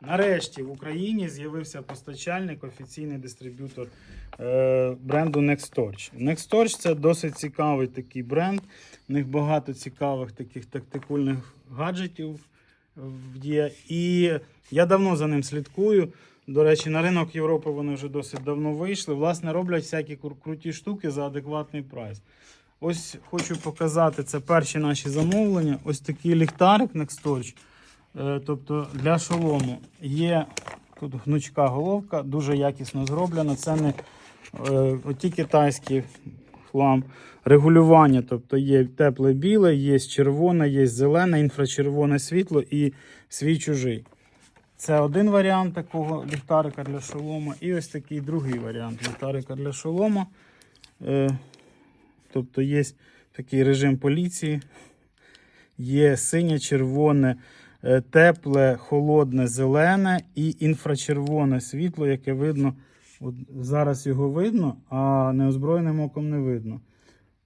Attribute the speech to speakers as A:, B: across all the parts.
A: Нарешті в Україні з'явився постачальник, офіційний дистриб'ютор е, бренду Nextorch. Nextorch це досить цікавий такий бренд. У них багато цікавих таких тактикульних гаджетів є. І я давно за ним слідкую. До речі, на ринок Європи вони вже досить давно вийшли. Власне, роблять всякі круті штуки за адекватний прайс. Ось хочу показати це перші наші замовлення. Ось такий ліхтарик Nextorch. Е, Тобто для шолому є тут гнучка головка, дуже якісно зроблена. Це не е, оті китайські хлам. Регулювання, тобто є тепле біле, є червоне, є зелене, інфрачервоне світло і свій чужий. Це один варіант такого ліхтарика для шолома. І ось такий другий варіант ліхтарика для шолома. Е, тобто є такий режим поліції. Є синє, червоне, тепле, холодне, зелене і інфрачервоне світло, яке видно. От зараз його видно, а неозброєним оком не видно.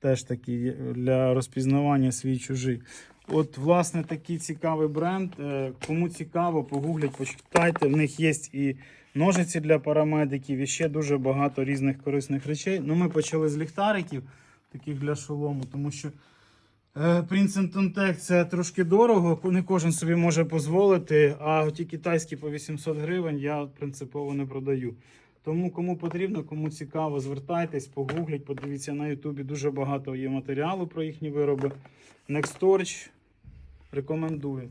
A: Теж такий для розпізнавання свій чужий. От, власне, такий цікавий бренд. Е, Кому цікаво, погугліть, почитайте. В них є і ножиці для парамедиків, і ще дуже багато різних корисних речей. Ну, ми почали з ліхтариків, таких для шолому, тому що е, Princeton Tech це трошки дорого, не кожен собі може дозволити, а ті китайські по 800 гривень я принципово не продаю. Тому кому потрібно, кому цікаво, звертайтесь, погугліть, подивіться на Ютубі. Дуже багато є матеріалу про їхні вироби. Nextorch рекомендую.